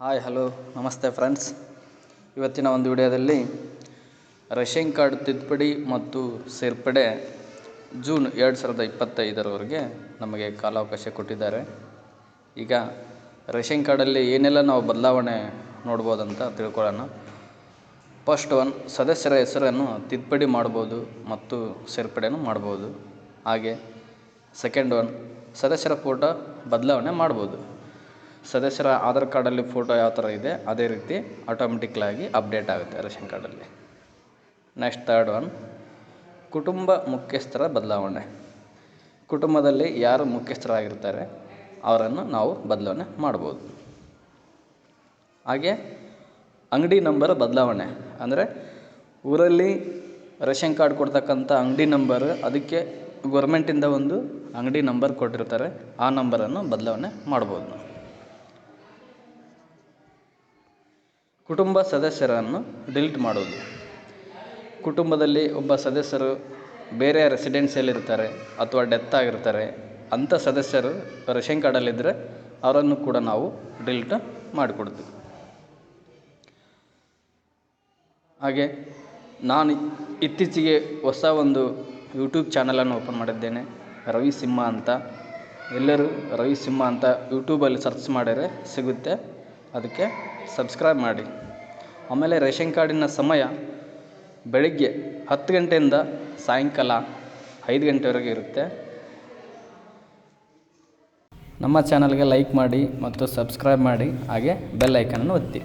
Hi hello ನಮಸ್ತೆ friends ಇವತ್ತಿನ ಒಂದು ವಿಡಿಯೋದಲ್ಲಿ ರೇಷನ್ ಕಾರ್ಡ್ ತಿದ್ದುಪಡಿ ಮತ್ತು ಸೇರ್ಪಡೆ ಜೂನ್ ಎರಡು ಸಾವಿರದ ಇಪ್ಪತ್ತೈದರವರೆಗೆ ನಮಗೆ ಕಾಲಾವಕಾಶ ಕೊಟ್ಟಿದ್ದಾರೆ. ಈಗ ರೇಷನ್ ಕಾರ್ಡಲ್ಲಿ ಏನೆಲ್ಲ ನಾವು ಬದಲಾವಣೆ ನೋಡ್ಬೋದಂತ ತಿಳ್ಕೊಳ್ಳೋಣ. ಫಸ್ಟ್ ಒನ್ ಸದಸ್ಯರ ಹೆಸರನ್ನು ತಿದ್ದುಪಡಿ ಮಾಡ್ಬೋದು ಮತ್ತು ಸೇರ್ಪಡೆಯನ್ನು ಮಾಡ್ಬೋದು. ಹಾಗೆ ಸೆಕೆಂಡ್ ಒನ್ ಸದಸ್ಯರ ಫೋಟೋ ಬದಲಾವಣೆ ಮಾಡ್ಬೋದು. ಸದಸ್ಯರ ಆಧಾರ್ ಕಾರ್ಡಲ್ಲಿ ಫೋಟೋ ಯಾವ ಥರ ಇದೆ, ಅದೇ ರೀತಿ ಆಟೋಮೆಟಿಕ್ಲಾಗಿ ಅಪ್ಡೇಟ್ ಆಗುತ್ತೆ ರೇಷನ್ ಕಾರ್ಡಲ್ಲಿ ನೆಕ್ಸ್ಟ್ ಥರ್ಡ್ ಒನ್ ಕುಟುಂಬ ಮುಖ್ಯಸ್ಥರ ಬದಲಾವಣೆ. ಕುಟುಂಬದಲ್ಲಿ ಯಾರು ಮುಖ್ಯಸ್ಥರಾಗಿರ್ತಾರೆ, ಅವರನ್ನು ನಾವು ಬದಲಾವಣೆ ಮಾಡ್ಬೋದು. ಹಾಗೆ ಅಂಗಡಿ ನಂಬರ್ ಬದಲಾವಣೆ. ಅಂದರೆ ಊರಲ್ಲಿ ರೇಷನ್ ಕಾರ್ಡ್ ಕೊಡ್ತಕ್ಕಂಥ ಅಂಗಡಿ ನಂಬರ್ ಅದಕ್ಕೆ ಗೌರ್ಮೆಂಟಿಂದ ಒಂದು ಅಂಗಡಿ ನಂಬರ್ ಕೊಟ್ಟಿರ್ತಾರೆ, ಆ ನಂಬರನ್ನು ಬದಲಾವಣೆ ಮಾಡ್ಬೋದು. ಕುಟುಂಬ ಸದಸ್ಯರನ್ನು ಡಿಲೀಟ್ ಮಾಡೋದು. ಕುಟುಂಬದಲ್ಲಿ ಒಬ್ಬ ಸದಸ್ಯರು ಬೇರೆ ರೆಸಿಡೆನ್ಸಿಯಲ್ಲಿರ್ತಾರೆ ಅಥವಾ ಡೆತ್ ಆಗಿರ್ತಾರೆ, ಅಂಥ ಸದಸ್ಯರು ರೇಷನ್ ಕಾರ್ಡಲ್ಲಿದ್ದರೆ ಅವರನ್ನು ಕೂಡ ನಾವು ಡಿಲೀಟ್ ಮಾಡಿಕೊಡ್ತೀವಿ. ಹಾಗೆ ನಾನು ಇತ್ತೀಚೆಗೆ ಹೊಸ ಒಂದು ಯೂಟ್ಯೂಬ್ ಚಾನಲನ್ನು ಓಪನ್ ಮಾಡಿದ್ದೇನೆ, ರವಿ ಸಿಂಹ ಅಂತ. ಎಲ್ಲರೂ ರವಿ ಸಿಂಹ ಅಂತ ಯೂಟ್ಯೂಬಲ್ಲಿ ಸರ್ಚ್ ಮಾಡಿದರೆ ಸಿಗುತ್ತೆ. ಅದಕ್ಕೆ ಸಬ್ಸ್ಕ್ರೈಬ್ ಮಾಡಿ. ಆಮೇಲೆ ರೇಷನ್ ಕಾರ್ಡಿನ ಸಮಯ ಬೆಳಿಗ್ಗೆ ಹತ್ತು ಗಂಟೆಯಿಂದ ಸಾಯಂಕಾಲ ಐದು ಗಂಟೆವರೆಗೆ ಇರುತ್ತೆ. ನಮ್ಮ ಚಾನಲ್ಗೆ ಲೈಕ್ ಮಾಡಿ ಮತ್ತು ಸಬ್ಸ್ಕ್ರೈಬ್ ಮಾಡಿ. ಹಾಗೆ ಬೆಲ್ ಐಕನನ್ನು ಒತ್ತಿ.